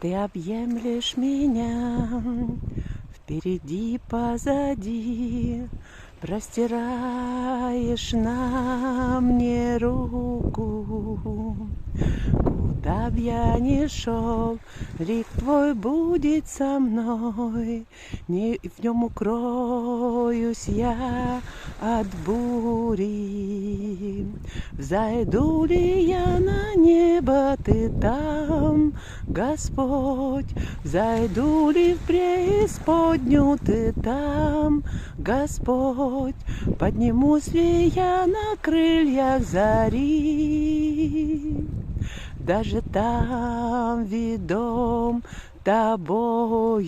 Ты объемлешь меня впереди, позади, Простираешь на мне руку. Куда б я ни шел, лик твой будет со мной, не в нем укроюсь я от бури. Взойду ли я на небо, ты там, Господь, Взойду ли в преисподнюю, ты там, Господь, Поднимусь ли я на крыльях зари, Даже там ведом тобою,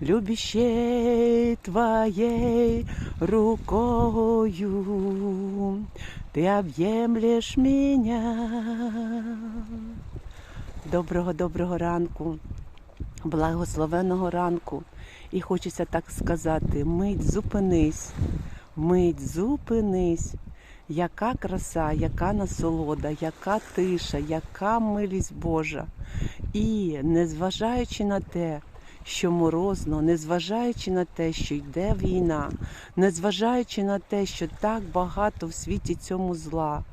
любящей твоей рукою, ты об'ємлеш меня. Доброго доброго ранку, благословеного ранку. І хочеться так сказати: мить зупинись, мить зупинись. Яка краса, яка насолода, яка тиша, яка милість Божа. І незважаючи на те, що морозно, незважаючи на те, що йде війна, незважаючи на те, що так багато в світі цьому зла,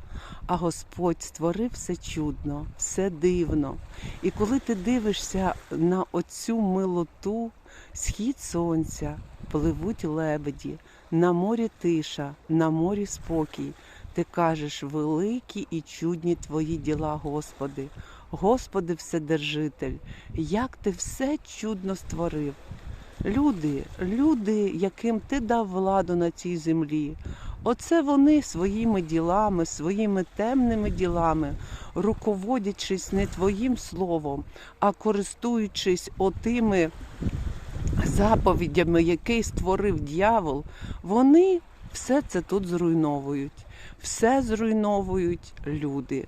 а Господь створив все чудно, все дивно. І коли ти дивишся на оцю милоту, схід сонця, пливуть лебеді, на морі тиша, на морі спокій. Ти кажеш, великі і чудні твої діла, Господи. Господи, Вседержитель, як ти все чудно створив. Люди, люди, яким ти дав владу на цій землі, оце вони своїми ділами, своїми темними ділами, руководячись не твоїм словом, а користуючись отими заповідями, які створив дьявол, вони все це тут зруйновують. Все зруйновують люди.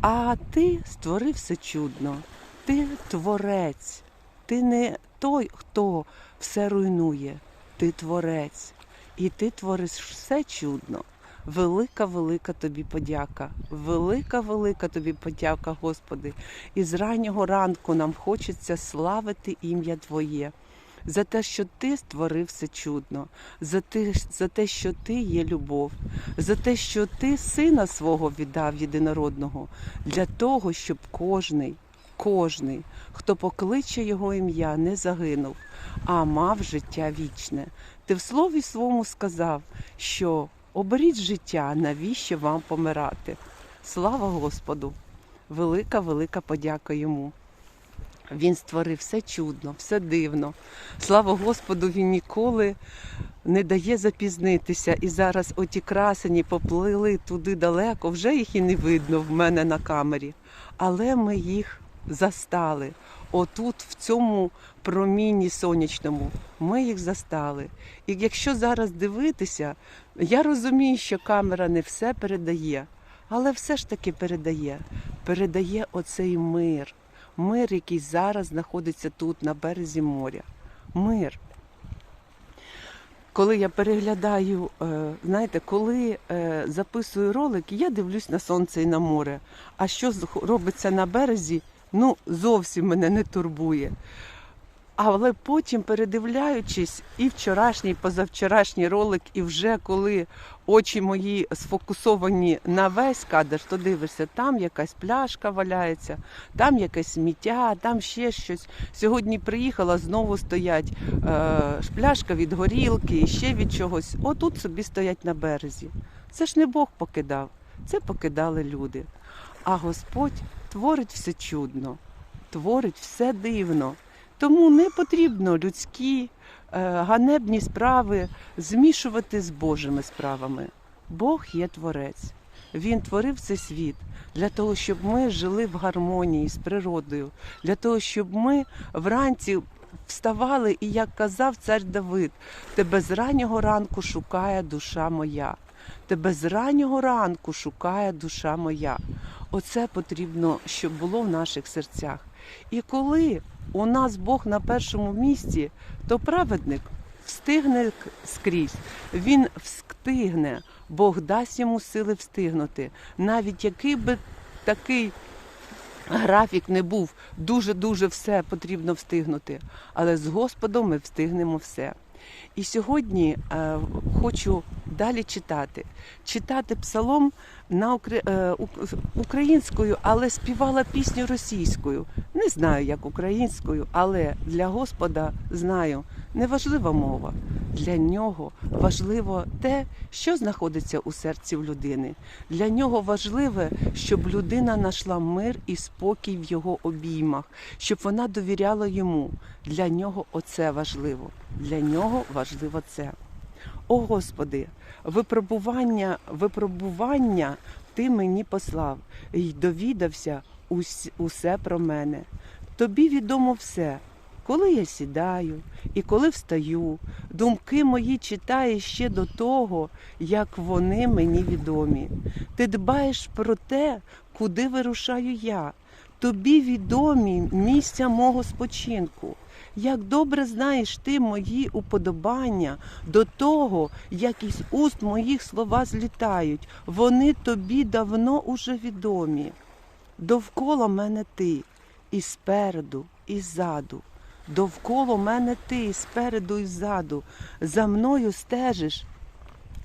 А ти створив все чудно. Ти творець. Ти не той, хто все руйнує. Ти творець. І ти твориш все чудно. Велика, велика тобі подяка. Велика, велика тобі подяка, Господи. І з раннього ранку нам хочеться славити ім'я Твоє. За те, що ти створив все чудно, за те, за те, що ти є любов, за те, що ти сина свого віддав єдинородного, для того, щоб кожний, кожний, хто покличе його ім'я, не загинув, а мав життя вічне. Ти в слові своєму сказав, що оберіть життя, навіщо вам помирати. Слава Господу! Велика, велика подяка йому. Він створив все чудно, все дивно. Слава Господу, він ніколи не дає запізнитися. І зараз оті красені поплили туди далеко, вже їх і не видно в мене на камері. Але ми їх застали. Отут, в цьому промінні сонячному, ми їх застали. І якщо зараз дивитися, я розумію, що камера не все передає, але все ж таки передає. Передає оцей мир мир, який зараз знаходиться тут, на березі моря. Мир. Коли я переглядаю, е, знаєте, коли е, записую ролик, я дивлюсь на сонце і на море. А що робиться на березі, ну зовсім мене не турбує. Але потім, передивляючись, і вчорашній, і позавчорашній ролик, і вже коли очі мої сфокусовані на весь кадр, то дивишся, там якась пляшка валяється, там якесь сміття, там ще щось. Сьогодні приїхала, знову стоять е, пляшка від горілки, ще від чогось. Отут собі стоять на березі. Це ж не Бог покидав, це покидали люди. А Господь творить все чудно, творить все дивно. Тому не потрібно людські е, ганебні справи змішувати з Божими справами. Бог є творець. Він творив цей світ для того, щоб ми жили в гармонії з природою, для того, щоб ми вранці вставали, і як казав цар Давид, тебе з раннього ранку шукає душа моя. Тебе з раннього ранку шукає душа моя. Оце потрібно, щоб було в наших серцях. І коли у нас Бог на першому місці, то праведник встигне скрізь. Він встигне, Бог дасть йому сили встигнути. Навіть який би такий графік не був дуже-дуже все потрібно встигнути, але з Господом ми встигнемо все. І сьогодні е, хочу далі читати. Читати псалом на е, українською, але співала пісню російською. Не знаю, як українською, але для Господа знаю, неважлива мова. Для нього важливо те, що знаходиться у серці в людини. Для нього важливе, щоб людина знайшла мир і спокій в його обіймах, щоб вона довіряла йому. Для нього оце важливо. Для нього важливо це. О Господи, випробування, випробування Ти мені послав і довідався ус- усе про мене. Тобі відомо все, коли я сідаю і коли встаю. Думки мої читаєш ще до того, як вони мені відомі. Ти дбаєш про те, куди вирушаю я. Тобі відомі місця мого спочинку. Як добре знаєш ти мої уподобання до того, як із уст моїх слова злітають, вони тобі давно уже відомі. Довкола мене ти, і спереду, і ззаду. Довкола мене ти, і спереду, і ззаду. За мною стежиш,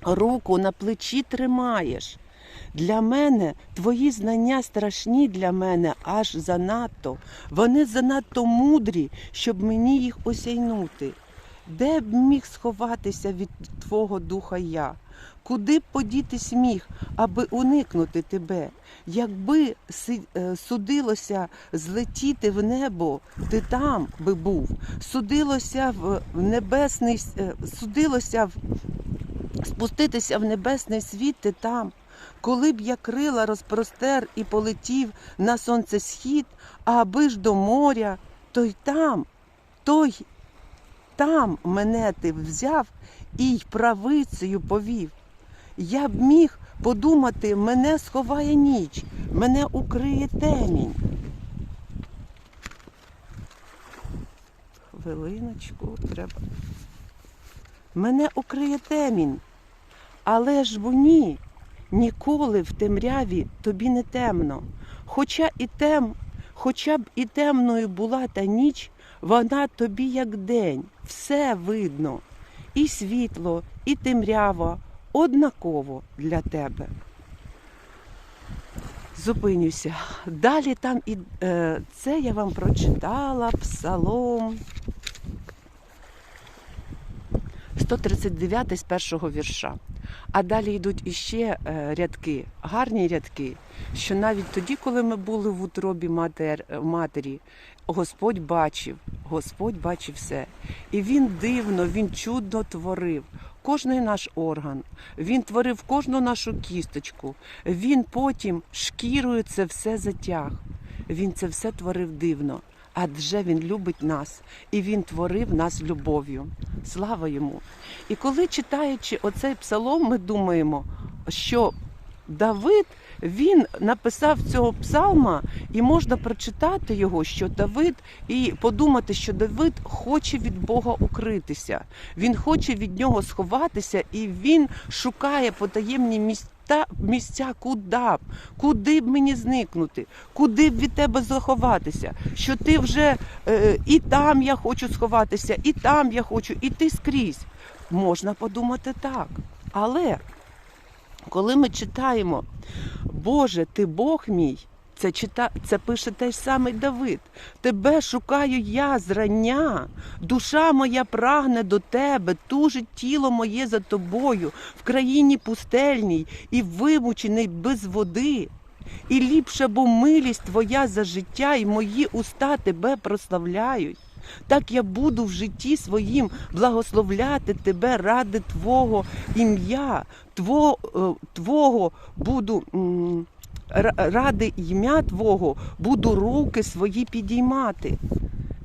руку на плечі тримаєш. Для мене твої знання страшні для мене аж занадто. Вони занадто мудрі, щоб мені їх осяйнути. Де б міг сховатися від Твого духа я? Куди б подітись міг, аби уникнути тебе? Якби е, судилося злетіти в небо, ти там би був. Судилося в небесний, е, судилося в спуститися в небесний світ, ти там. Коли б я крила розпростер і полетів на сонцесхід, а аби ж до моря, то й там, то й там мене ти взяв і й правицею повів. Я б міг подумати, мене сховає ніч, мене укриє темінь. Хвилиночку, треба. Мене укриє темінь. Але ж бо ні, ніколи в темряві тобі не темно. Хоча і тем, хоча б і темною була та ніч, вона тобі як день, все видно. І світло, і темрява однаково для тебе. Зупинюся. Далі там і е, це я вам прочитала псалом 139 з першого вірша. А далі йдуть іще е, рядки, гарні рядки, що навіть тоді, коли ми були в утробі матер, матері, Господь бачив, Господь бачив все. І Він дивно, Він чудно творив. Кожний наш орган, він творив кожну нашу кісточку. Він потім шкірою це все затяг. Він це все творив дивно. Адже він любить нас, і він творив нас любов'ю. Слава йому! І коли читаючи оцей псалом, ми думаємо, що Давид він написав цього псалма, і можна прочитати його, що Давид, і подумати, що Давид хоче від Бога укритися. Він хоче від нього сховатися, і він шукає потаємні місця. Місця, куди б, куди б мені зникнути, куди б від тебе заховатися, що ти вже е, і там я хочу сховатися, і там я хочу, і ти скрізь. Можна подумати так. Але коли ми читаємо, Боже, ти Бог мій, це, чита... це пише той самий Давид. Тебе шукаю я зрання, душа моя прагне до тебе, тужить тіло моє за тобою, в країні пустельній і вимучений без води. І ліпше, бо милість твоя за життя, і мої уста тебе прославляють. Так я буду в житті своїм благословляти тебе ради Твого ім'я, Тво, е, Твого буду ради ім'я Твого буду руки свої підіймати.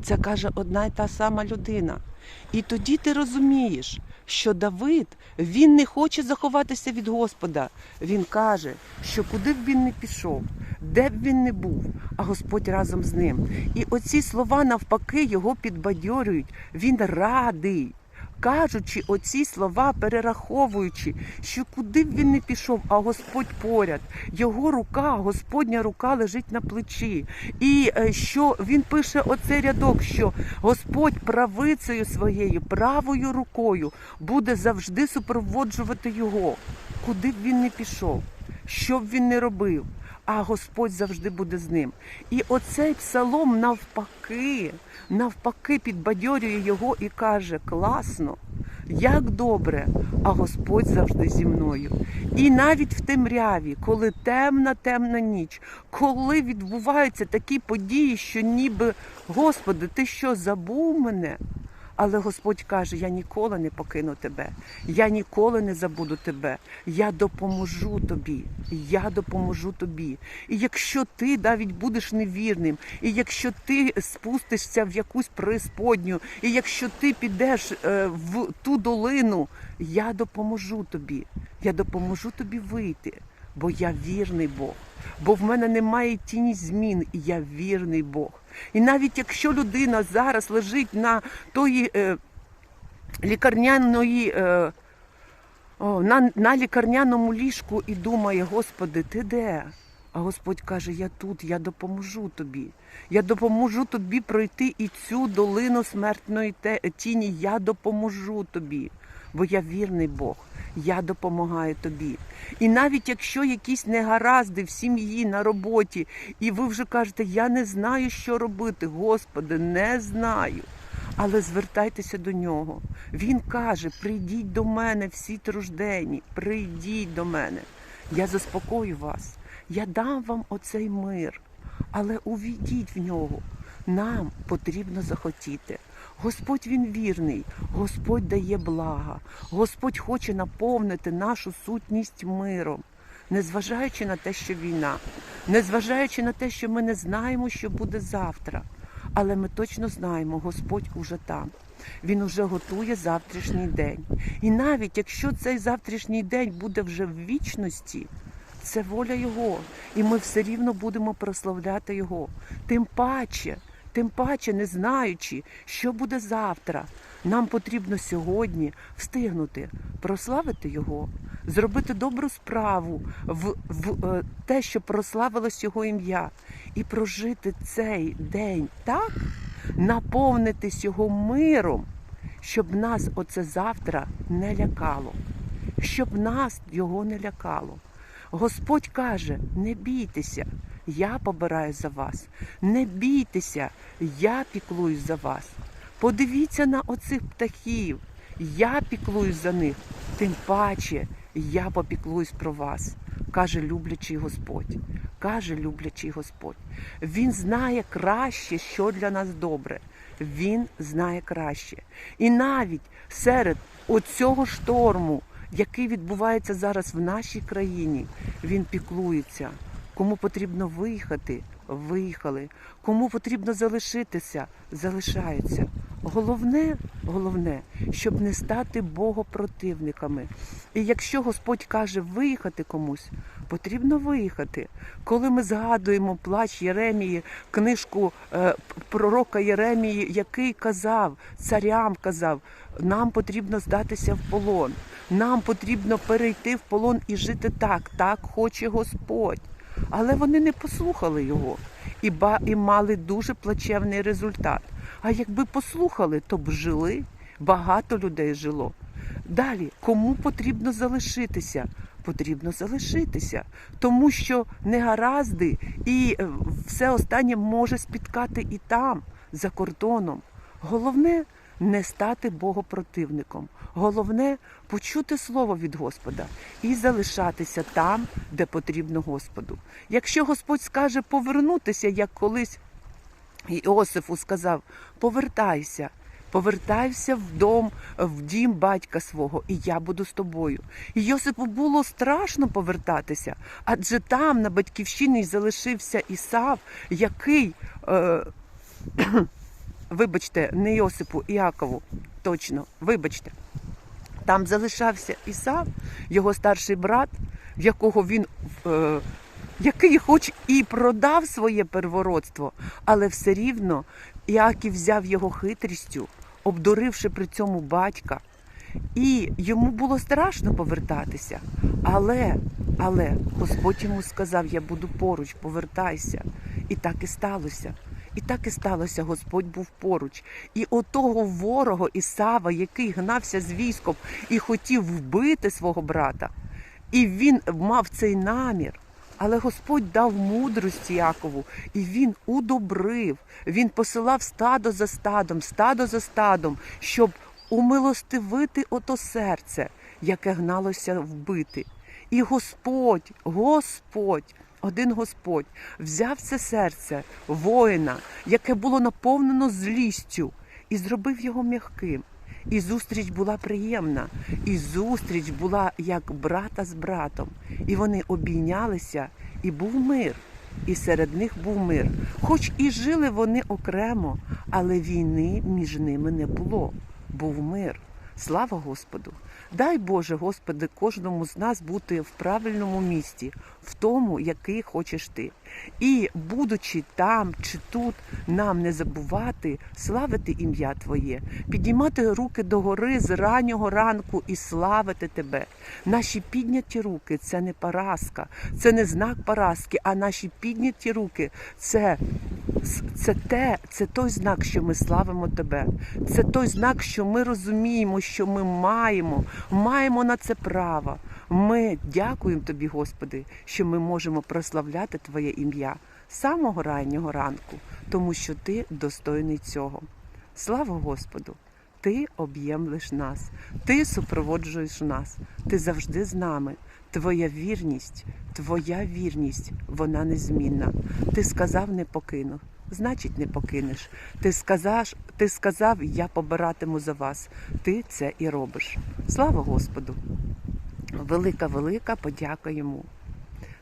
Це каже одна й та сама людина. І тоді ти розумієш, що Давид він не хоче заховатися від Господа. Він каже, що куди б він не пішов, де б він не був, а Господь разом з ним. І оці слова навпаки його підбадьорюють. Він радий. Кажучи оці слова, перераховуючи, що куди б він не пішов, а Господь поряд, його рука, Господня рука лежить на плечі. І е, що він пише оцей рядок, що Господь правицею своєю, правою рукою буде завжди супроводжувати його, куди б він не пішов, що б він не робив. А Господь завжди буде з ним. І оцей псалом навпаки, навпаки, підбадьорює його і каже: класно, як добре, а Господь завжди зі мною. І навіть в темряві, коли темна, темна ніч, коли відбуваються такі події, що ніби, Господи, ти що забув мене? Але Господь каже: Я ніколи не покину тебе, я ніколи не забуду тебе. Я допоможу тобі, я допоможу тобі. І якщо ти навіть будеш невірним, і якщо ти спустишся в якусь преисподню, і якщо ти підеш е, в ту долину, я допоможу тобі. Я допоможу тобі вийти, бо я вірний Бог. Бо в мене немає тіні змін, і я вірний Бог. І навіть якщо людина зараз лежить на тої е, лікарняної, е, о, на, на лікарняному ліжку і думає, Господи, ти де? А Господь каже: Я тут, я допоможу тобі. Я допоможу тобі пройти і цю долину смертної тіні. Я допоможу тобі, бо я вірний Бог. Я допомагаю тобі. І навіть якщо якісь негаразди в сім'ї на роботі, і ви вже кажете, я не знаю, що робити, Господи, не знаю. Але звертайтеся до нього. Він каже: прийдіть до мене всі труждені, прийдіть до мене. Я заспокою вас, я дам вам оцей мир, але увійдіть в нього. Нам потрібно захотіти. Господь він вірний, Господь дає блага, Господь хоче наповнити нашу сутність миром, незважаючи на те, що війна, незважаючи на те, що ми не знаємо, що буде завтра. Але ми точно знаємо, Господь уже там. Він уже готує завтрашній день. І навіть якщо цей завтрашній день буде вже в вічності, це воля Його, і ми все рівно будемо прославляти Його. Тим паче, тим паче, не знаючи, що буде завтра, нам потрібно сьогодні встигнути прославити Його, зробити добру справу в, в е, те, що прославилось Його ім'я, і прожити цей день так, наповнитись Його миром, щоб нас оце завтра не лякало, щоб нас його не лякало. Господь каже: не бійтеся, я побираю за вас. Не бійтеся, я піклуюсь за вас. Подивіться на оцих птахів. Я піклуюсь за них, тим паче я попіклуюсь про вас, каже люблячий Господь. Каже люблячий Господь. Він знає краще, що для нас добре. Він знає краще. І навіть серед оцього шторму, який відбувається зараз в нашій країні, він піклується. Кому потрібно виїхати, виїхали. Кому потрібно залишитися, залишаються. Головне, головне, щоб не стати богопротивниками. І якщо Господь каже виїхати комусь, потрібно виїхати. Коли ми згадуємо плач Єремії, книжку е, пророка Єремії, який казав, царям казав, нам потрібно здатися в полон, нам потрібно перейти в полон і жити так, так хоче Господь. Але вони не послухали його і, ба, і мали дуже плачевний результат. А якби послухали, то б жили, багато людей жило. Далі, кому потрібно залишитися? Потрібно залишитися, тому що негаразди і е, все останнє може спіткати і там, за кордоном. Головне не стати богопротивником. Головне почути слово від Господа і залишатися там, де потрібно Господу. Якщо Господь скаже повернутися, як колись Іосифу сказав, повертайся. Повертайся в дом, в дім батька свого, і я буду з тобою. І Йосипу було страшно повертатися, адже там на батьківщині залишився Ісав, який, е, вибачте, не Йосипу, Іакову, точно, вибачте, там залишався Ісав, його старший брат, якого він. Е, який хоч і продав своє первородство, але все рівно Іаків взяв його хитрістю, обдуривши при цьому батька. І йому було страшно повертатися. Але, але Господь йому сказав: Я буду поруч, повертайся. І так і сталося. І так і сталося, Господь був поруч. І отого ворога Ісава, який гнався з військом і хотів вбити свого брата, і він мав цей намір. Але Господь дав мудрості Якову, і він удобрив. Він посилав стадо за стадом, стадо за стадом, щоб умилостивити ото серце, яке гналося вбити. І Господь, Господь, один Господь взяв це серце воїна, яке було наповнено злістю, і зробив його м'яким. І зустріч була приємна, і зустріч була як брата з братом. І вони обійнялися, і був мир. І серед них був мир. Хоч і жили вони окремо, але війни між ними не було. Був мир. Слава Господу! Дай Боже, Господи, кожному з нас бути в правильному місці, в тому, який хочеш ти. І, будучи там чи тут, нам не забувати славити ім'я Твоє, підіймати руки догори з раннього ранку і славити Тебе. Наші підняті руки це не поразка, це не знак поразки, а наші підняті руки це це те, це той знак, що ми славимо тебе. Це той знак, що ми розуміємо, що ми маємо, маємо на це право. Ми дякуємо тобі, Господи, що ми можемо прославляти Твоє ім'я самого раннього ранку, тому що ти достойний цього. Слава Господу! Ти об'ємлиш нас, ти супроводжуєш нас, ти завжди з нами. Твоя вірність, твоя вірність, вона незмінна. Ти сказав, не покину, значить, не покинеш. Ти сказав, ти сказав, я побиратиму за вас. Ти це і робиш. Слава Господу! Велика, велика подяка йому.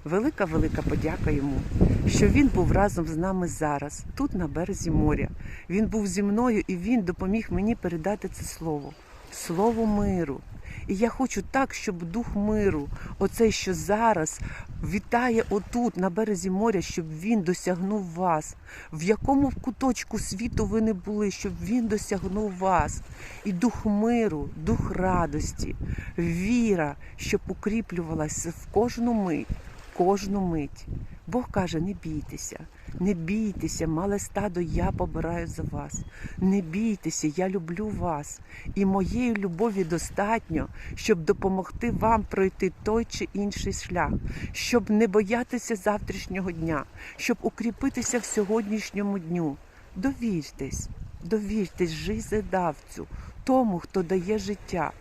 Велика, велика подяка йому, що він був разом з нами зараз, тут на березі моря. Він був зі мною і він допоміг мені передати це слово, слово миру. І я хочу так, щоб дух миру, оцей, що зараз вітає отут, на березі моря, щоб він досягнув вас. В якому куточку світу ви не були, щоб він досягнув вас. І дух миру, дух радості, віра, щоб укріплювалася в кожну мить, кожну мить. Бог каже: не бійтеся, не бійтеся, мале стадо, я побираю за вас. Не бійтеся, я люблю вас. І моєї любові достатньо, щоб допомогти вам пройти той чи інший шлях, щоб не боятися завтрашнього дня, щоб укріпитися в сьогоднішньому дню. Довіртесь, довіртесь жизедавцю, тому, хто дає життя.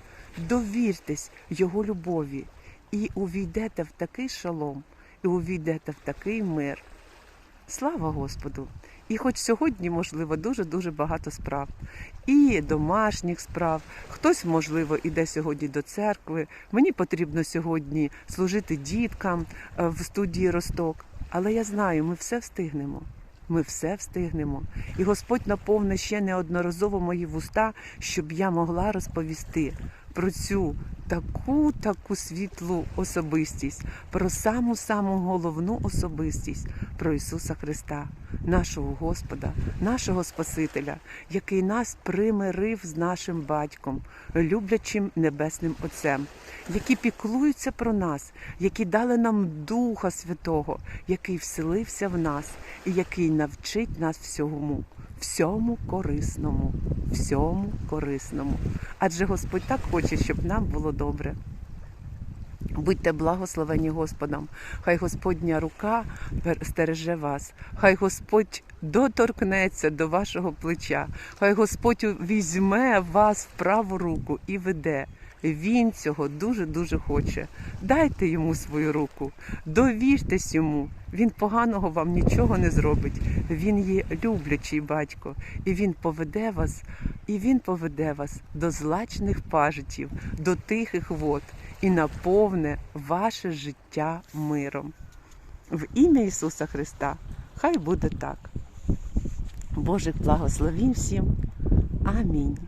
Довіртесь Його любові і увійдете в такий шалом, і увійдете в такий мир. Слава Господу! І хоч сьогодні, можливо, дуже-дуже багато справ. І домашніх справ. Хтось, можливо, іде сьогодні до церкви. Мені потрібно сьогодні служити діткам е, в студії Росток. Але я знаю, ми все встигнемо. Ми все встигнемо. І Господь наповне ще неодноразово мої вуста, щоб я могла розповісти про цю таку таку світлу особистість, про саму саму головну особистість про Ісуса Христа, нашого Господа, нашого Спасителя, який нас примирив з нашим батьком, люблячим небесним Отцем, які піклуються про нас, які дали нам Духа Святого, який вселився в нас і який навчить нас всьому. Всьому корисному, всьому корисному. Адже Господь так хоче, щоб нам було добре. Будьте благословені Господом, хай Господня рука стереже вас, хай Господь доторкнеться до вашого плеча, хай Господь візьме вас в праву руку і веде. Він цього дуже-дуже хоче. Дайте йому свою руку, довіртесь йому. Він поганого вам нічого не зробить. Він є люблячий батько, і він поведе вас, і він поведе вас до злачних пажитів, до тихих вод і наповне ваше життя миром. В ім'я Ісуса Христа. Хай буде так. Божих благословінь всім. Амінь.